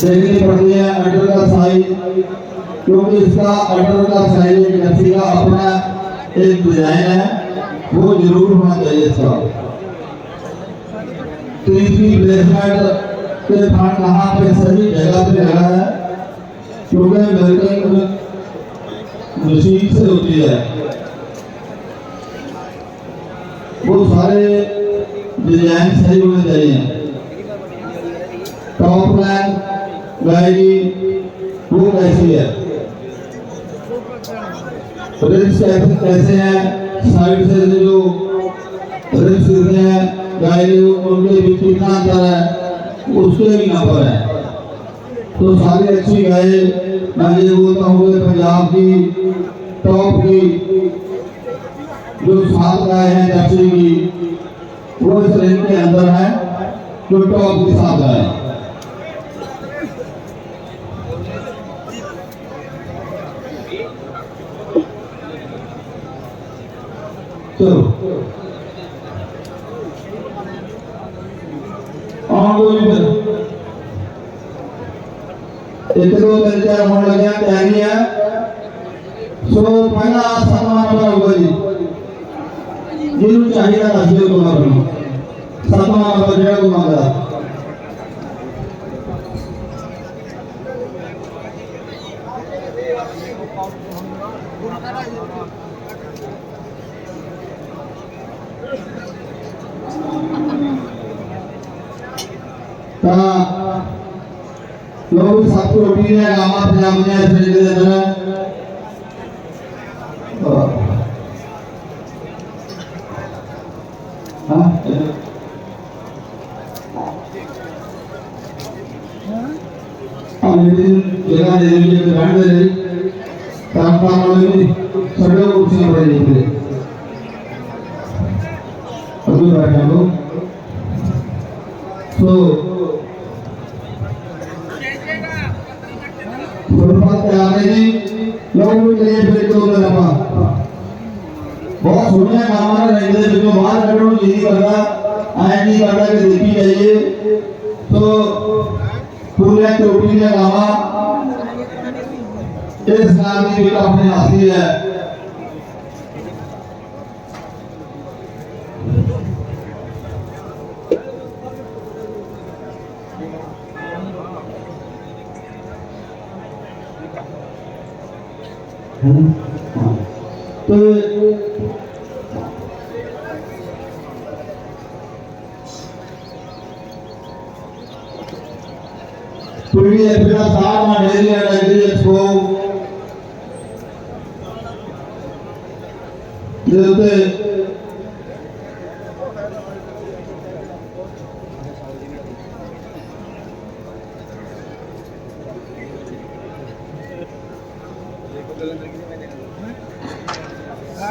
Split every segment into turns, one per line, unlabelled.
چینی پڑھنی ہے انڈر کا سائن کیونکہ اس کا انڈر کا سائن ایک نفسی کا اپنا ایک دجائن ہے وہ ضرور ہونا چاہیے اس کا تیسری پلیسمنٹ کے پھان کہاں پہ صحیح جگہ پہ لگا ہے کیونکہ بیلٹنگ مشین سے ہوتی ہے وہ سارے ڈیزائن صحیح ہونے چاہیے ٹاپ لینڈ میری پوری ایسی ہے پرنس کیسے ہیں سائڈ سے جو پرنس کرتے ہیں گائے ان کے بیچ کتنا انتر ہے اس کے بھی نمبر ہے تو ساری اچھی گائے میں یہ بولتا ہوں کہ پنجاب کی ٹاپ کی جو سات گائے ہیں جرسی کی وہ اس رینج کے اندر ہے جو ٹاپ کے ساتھ گائے ہیں ਇੱਕ ਦੋ ਤਿੰਨ ਚਾਰ ਹੋਣ ਲੱਗਿਆ ਤਿਆਰੀ ਹੈ ਸੋ ਪਹਿਲਾ ਸਤਵਾਂ ਨੰਬਰ ਹੋਊਗਾ ਜੀ ਜਿਹਨੂੰ ਚਾਹੀਦਾ ਦੱਸ ਦਿਓ ਤੁਹਾਡਾ ਨੂੰ ਸਤਵਾਂ ਨੰਬਰ ਜਿਹੜਾ ਕੋ ਮੰਗਦਾ ਤਾਂ लोग सब को रोटी है गामा पिला मुझे ऐसे जगह देते हैं हाँ अब इन जगह देने के लिए ब्रांड दे रही तापमान वाले भी सब लोग उठ चुके हैं यहाँ पे अब तो बैठा हूँ तो محبت کے آنے جی لوگوں کے لیے پھر ایک
دو دے رہا بہت
سنیا کامانا رہنے دے پھر جو باہر کرنے ہوں یہی کرنا۔ آئین نہیں کرنا کہ دیکھی جائیے۔ تو پوریا کے اٹھینے کاما اس نام کی بھی کافنے آسی ہے ہے تو پوری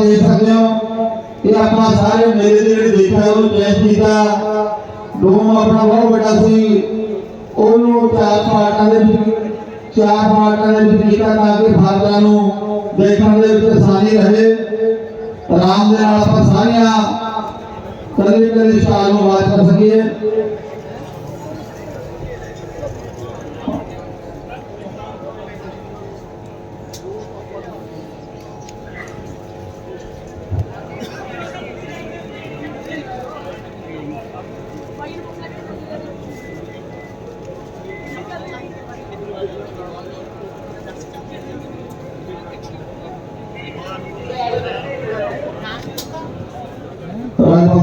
ਤੁਸੀਂ ਸਕਦੇ ਹੋ। ਇਹ ਆਪਾਂ ਸਾਰੇ ਮੇਲੇ ਦੇ ਜਿਹੜੇ ਦੇਖਿਆ ਉਹਨੂੰ ਚੈਸ ਕੀਤਾ ਡੋਮ ਆਪਣਾ ਬਹੁਤ ਵੱਡਾ ਸੀ। ਉਹਨੂੰ ਚਾਰ ਪਾਰਟਾਂ ਦੇ ਵਿੱਚ ਚਾਰ ਪਾਰਟਾਂ ਦੇ ਵਿੱਚ ਕੀਤਾ ਤਾਂ ਕਿ ਫਾਰਦਾਂ ਨੂੰ ਦੇਖਣ ਦੇ ਵਿੱਚ ਆਸਾਨੀ ਰਹੇ। ਆਰਾਮ ਦੇ ਨਾਲ ਆਪਾਂ ਸਾਰੀਆਂ ਕਦੇ ਕਦੇ ਸ਼ਾਲ ਨੂੰ ਆਵਾਜ਼ ਕਰ ਸਕੀਏ।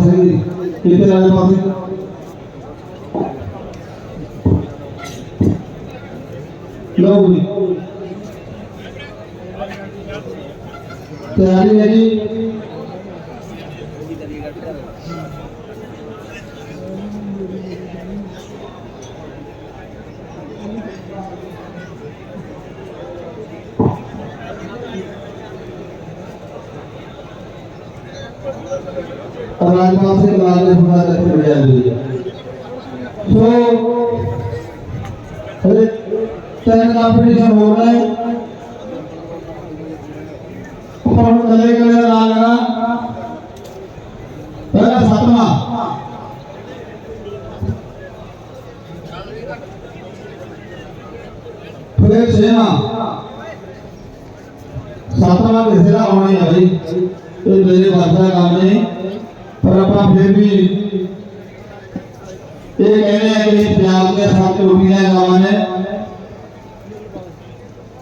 کتنے آئے پاس لوگ بھی हमारे पास से मारने बुला रखे बढ़िया लिए तो अरे तेरे कॉम्पिटिशन हो रहा है और गले गले लागना पहला सातवां फिर छमा सातवां भेजना होना है भाई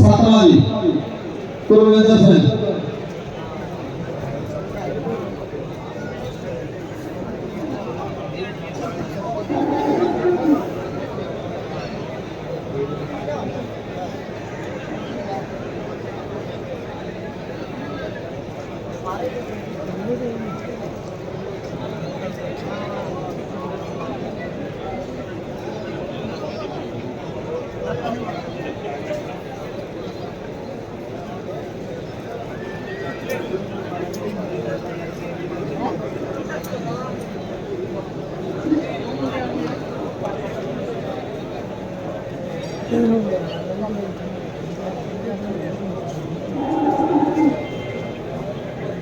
সাতারি করবেন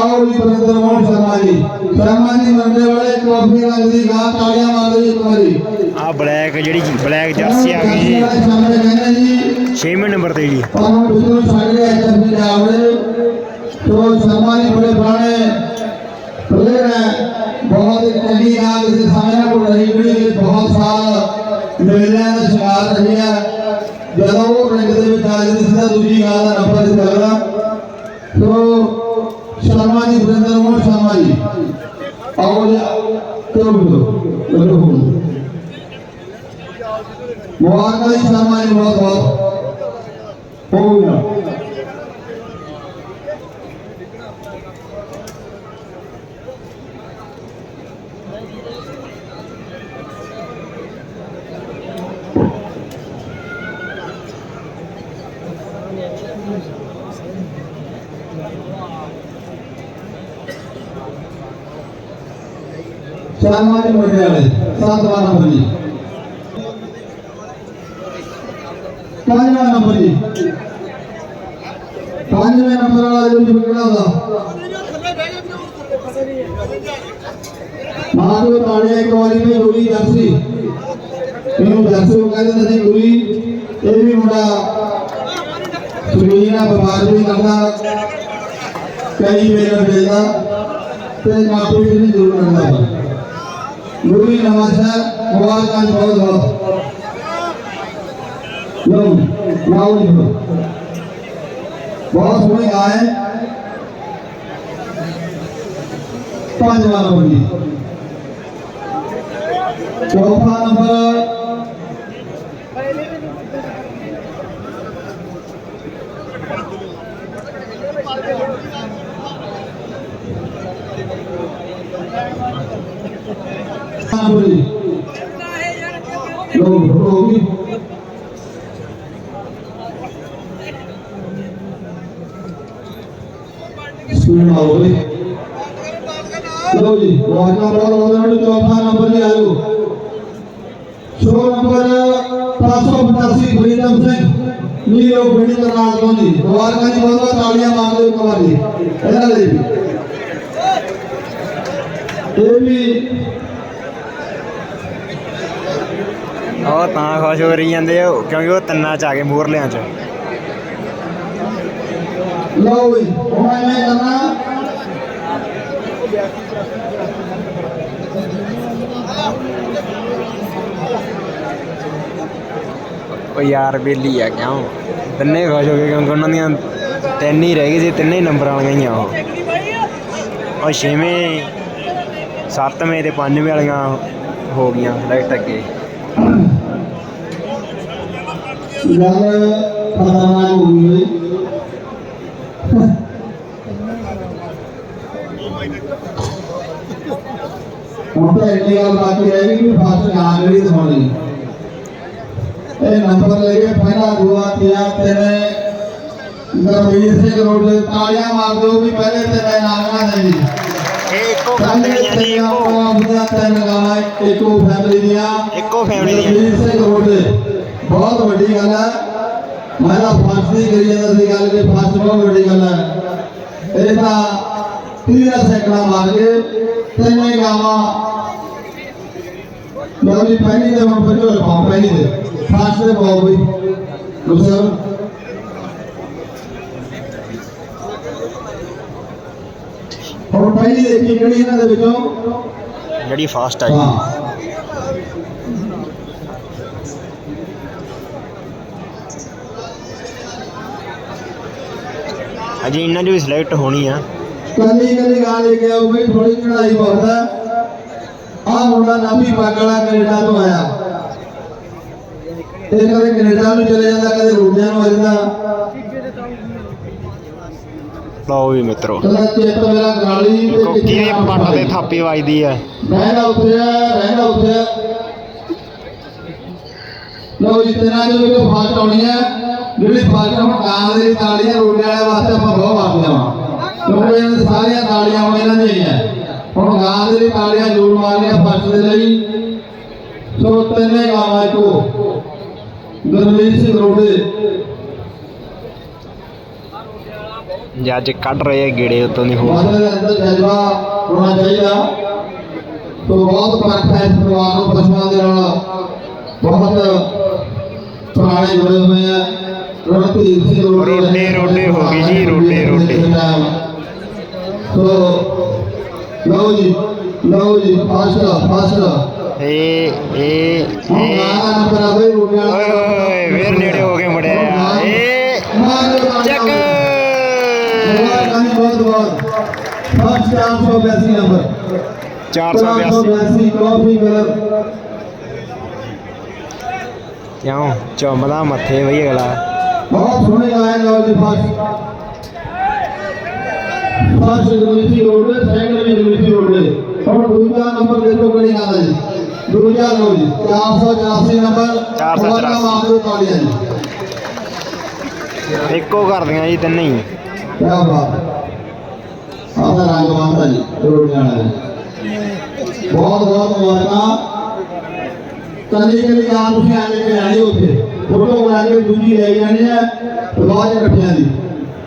ਬਰਿੰਦਰ ਮੋਹਨ ਸ਼ਰਮਾ ਜੀ। ਸ਼ਰਮਾ ਜੀ ਮੰਡੇ ਵਾਲੇ ਟਰੋਫੀ ਰੰਗ ਦੀ ਗਾਂ ਤਾਲੀਆਂ ਮਾਰੋ ਜੀ ਇੱਕ ਵਾਰੀ।
ਆ ਬਲੈਕ ਜਿਹੜੀ ਬਲੈਕ ਜਰਸੀ ਆ ਗਈ ਜੀ।
ਸਾਹਮਣੇ ਕਹਿੰਦੇ ਜੀ
ਛੇਵੇਂ ਨੰਬਰ ਤੇ ਜੀ।
ਪਾਉਂ ਬਿਜੂ ਸਾਡੇ ਐਚਐਫ ਦੇ ਆਵੜੇ ਤੋ ਸ਼ਰਮਾ ਜੀ ਬੜੇ ਪੁਰਾਣੇ ਪਲੇਅਰ ਹੈ। ਬਹੁਤ ਹੀ ਚੰਗੀ ਨਾਲ ਇਸ ਸਾਹਮਣੇ ਕੋਲ ਰਹੀ ਵੀ ਬਹੁਤ ਸਾਲ ਮੇਲਿਆਂ ਦਾ ਸ਼ਿਕਾਰ ਰਹੀ ਹੈ। ਜਦੋਂ ਉਹ ਰਿੰਗ ਦੇ ਵਿੱਚ ਆ ਜਾਂਦੀ ਸੀ ਤਾਂ ਦੂਜੀ ਗਾਂ ਦਾ ਨੰਬਰ ਸੀ ਲੱਗਦਾ ਤੋ শর্মাজি বীরেন্দ্রমোহন শর্মাজি অগলে মহাকালী শর্মাজি মহাত্মা ਪੰਜਵਾਂ ਨੰਬਰ ਜੀ ਪੰਜਵੇਂ ਨੰਬਰ ਵਾਲਾ ਜੋ ਕਿਹੜਾ ਦਾ ਮਾਰੋ ਤਾੜੀਆਂ ਇੱਕ ਵਾਰੀ ਵੀ ਗੁਰੀ ਜਰਸੀ ਇਹਨੂੰ ਜਰਸੀ ਉਹ ਕਹਿੰਦੇ ਨੇ ਗੁਰੀ ਇਹ ਵੀ ਮੁੰਡਾ ਸੁਨੀਨਾ ਬਿਮਾਰ ਵੀ ਕਰਦਾ ਕਈ ਵੇਲੇ ਵੇਲਾ ਤੇ ਮਾਪੇ ਵੀ ਜ਼ਰੂਰ ਕਰਦਾ নুরুল নামাজ है मोबाइल का बहुत बहुत लोग लाउड हो बहुत हुए आए पांच बार बोली चौथा नंबर করে लोग भरो होगी सुन आओ भाई लो जी वाजना रोड वाले चौथा नंबर ले आयो छो नंबर पांच सौ पचासी प्रीतम सिंह नीलो भिंडी का नाम धोनी द्वार का जी
ਉਹ ਤਾਂ ਖੁਸ਼ ਹੋ ਰਹੀ ਜਾਂਦੇ ਆ ਕਿਉਂਕਿ ਉਹ ਤਿੰਨਾਂ ਚ ਆ ਗਏ ਮੂਰਲਿਆਂ ਚ।
ਲਓ ਵੀ ਹੁਣ ਐਵੇਂ ਕਰਨਾ।
ਉਹ ਯਾਰ ਬੇਲੀ ਆ ਕਿਉਂ? ਤਿੰਨੇ ਖੁਸ਼ ਹੋ ਗਏ ਕਿਉਂਕਿ ਉਹਨਾਂ ਦੀਆਂ ਤਿੰਨ ਹੀ ਰਹਿ ਗਏ ਸੀ ਤਿੰਨੇ ਹੀ ਨੰਬਰਾਂ ਵਾਲੀਆਂ ਹੀ ਆ ਉਹ। ਉਹ ਛੇਵੇਂ ਸੱਤਵੇਂ ਤੇ ਪੰਜਵੇਂ ਵਾਲੀਆਂ ਹੋ ਗਈਆਂ ਸਿਲੈਕਟ ਅੱਗੇ।
ਗੱਲ ਖਤਰਨਾਕ ਹੋ ਗਈ ਹੁਣ ਤਾਂ ਇੰਨੀ ਗੱਲ ਬਾਕੀ ਰਹਿ ਗਈ ਕਿ ਫਾਸਟ ਗਾਂ ਜਿਹੜੀ ਦਿਖਾਉਣੀ ਇਹ ਨੰਬਰ ਲੈ ਕੇ ਪਹਿਲਾ ਦੂਆ ਤੀਆ ਤੇਰੇ ਗਰਮੀਰ ਸਿੰਘ ਰੋਡ ਤਾਲੀਆਂ ਮਾਰ ਦਿਓ ਵੀ ਪਹਿਲੇ ਤੇਰੇ ਨਾਮਾਂ ਦੇ ਜੀ
ਇਹ ਇੱਕੋ ਜੀ
ਤੇਰੇ
ਇੱਕੋ
ਆਪਣੀਆਂ ਤਿੰਨ ਗਾਵਾਂ ਇੱਕੋ ਫੈਮਿਲੀ ਦੀਆਂ
ਇੱਕੋ family ਦੀਆਂ।
ਗਰਮੀਰ ਸਿੰਘ ਰੋਡ ਬਹੁਤ ਵੱਡੀ ਗੱਲ ਹੈ ਮੈਂ ਤਾਂ ਫਾਸਟ ਦੀ ਕਰੀ ਜਾਂਦਾ ਸੀ ਗੱਲ ਕਿ ਫਾਸਟ ਬਹੁਤ ਵੱਡੀ ਗੱਲ ਹੈ ਇਹ ਤਾਂ 30 ਸੈਕਿੰਡਾਂ ਮਾਰ ਕੇ ਤਿੰਨੇ ਗਾਵਾਂ ਲਓ ਜੀ ਪਹਿਲੀ ਦੇ ਹੁਣ ਬੱਚੋ ਲਗਾਓ ਪਹਿਲੀ ਦੇ ਫਾਸਟ ਦੇ ਪਾਓ ਬਈ ਗੁਸਲ ਹੁਣ ਪਹਿਲੀ ਦੇਖੀ ਕਿਹੜੀ ਇਹਨਾਂ ਦੇ ਵਿੱਚੋਂ
ਜਿਹੜੀ ਫਾਸਟ ਆ ਜੀ
ਹਾਂ
ਅਜੇ ਇਹਨਾਂ ਦੀ ਵੀ ਸਿਲੈਕਟ ਹੋਣੀ ਆ।
ਕੱਲੀ ਕੱਲੀ ਗਾਂ ਲੈ ਕੇ ਆਓ ਬਈ ਥੋੜੀ ਚੜਾਈ ਬਹੁਤ ਹੈ ਆਹ ਮੁੰਡਾ ਨਾਭੀ ਪੱਗ ਵਾਲਾ ਕੈਨੇਡਾ ਤੋਂ ਆਇਆ। ਇਹ ਕਦੇ ਕੈਨੇਡਾ ਨੂੰ ਚਲੇ ਜਾਂਦਾ ਕਦੇ ਰੋਡਿਆਂ ਨੂੰ ਆ ਜਾਂਦਾ।
ਲਓ ਵੀ ਮਿੱਤਰੋ।
ਕਦਾ ਚਿੱਤ ਮੇਰਾ ਗਾਲੀ ਤੇ
ਕੋਕੀ ਦੇ ਪੱਟ ਤੇ ਥਾਪੀ ਵੱਜਦੀ ਆ।
ਰਹਿਣਾ ਉੱਥੇ ਆ ਰਹਿਣਾ ਉੱਥੇ ਆ। ਲਓ ਜੀ ਤੇਰਾ ਜੋ ਵੀ ਫਾਸਟ ਆਉਣੀ ਹੈ ਜਿਹੜੀ ਫਾਸਟ ਹੁਣ ਗਾਂ ਦੇ ਤਾੜੀਆਂ ਰੋਡਿਆਂ ਵਾਲੇ ਵਾਸਤੇ ਆਪਾਂ ਬਹੁਤ ਮਾਰਦੇ ਹਾਂ। ਕਿਉਂਕਿ ਇਹਨਾਂ ਸਾਰੀਆਂ ਤਾੜੀਆਂ ਹੁਣ ਇਹਨਾਂ ਦੀਆਂ ਹੀ ਹੈ ਹੁਣ ਗਾਂ ਦੇ ਲਈ ਤਾੜੀਆਂ ਜ਼ਰੂਰ ਮਾਰਨੀਆਂ ਫਾਸਟ ਦੇ ਲਈ। ਸੋ ਤਿੰਨੇ ਗਾਵਾਂ ਕੋ ਗੁਰਮੀਤ ਸਿੰਘ ਰੋਡੇ।
ਜੇ ਅੱਜ ਕੱਢ ਰਹੇ ਆ ਗੇੜੇ ਉਤੋਂ ਦੀ ਹੋ
ਵਾਦੇ ਦੇ ਅੰਦਰ ਜਜ਼ਬਾ ਹੋਣਾ ਚਾਹੀਦਾ। ਤੋ ਬਹੁਤ ਫ਼ਰਕ ਹੈ ਇਸ ਪਰਿਵਾਰ ਨੂੰ ਪਸ਼ੂਆਂ ਦੇ ਨਾਲ। ਬਹੁਤ ਪੁਰਾਣੇ ਜੁੜੇ ਹੋਏ ਆ। ਰੋਡੇ-
ਰੋਡੇ ਹੋ ਗਈ ਜੀ, ਰੋਡੇ- ਰੋਡੇ।
ਸੋ ਲਓ ਜੀ ਲਓ ਜੀ ਨੰਬਰ ਆ ਬਈ ਰੋਡੇ ਵਾਲਾ
ਓਏ ਹੋਏ ਫੇਰ ਨੇੜੇ ਹੋ ਕੇ ਮੁੜਿਆ। ਇਹ ਚੱਕ
ਬਹੁਤ ਬਹੁਤ। First 482 number.
482
482 ਕਾਫੀ ਕਲਰ
ਕਿਉਂ? ਚੁੰਮਦਾ ਮੱਥੇ ਬਈ ਅਗਲਾ।
بہت سونے گا آئے گا اور پاس پاس جمعیتی روڈ میں سینڈر میں جمعیتی روڈ میں۔ اور دنیا نمبر دیکھو کنے گا آئے دنیا روڈ چار
سو
چاسی نمبر۔ چار
سو چاسی نمبر ایک کو
کر دیں گا یہ جی، تن نہیں۔ کیا بات۔ آتا رہا گا آتا جی روڈ میں آئے جی۔ بہت بہت مبارکہ۔ تنی کے لیے آپ سے آنے کے آنے ہوتے ہیں ਫੋਟੋ ਬਣਾ ਕੇ ਦੂਜੀ ਲੈ ਜਾਣੀ ਹੈ ਤੇ ਇਕੱਠਿਆਂ ਦੀ।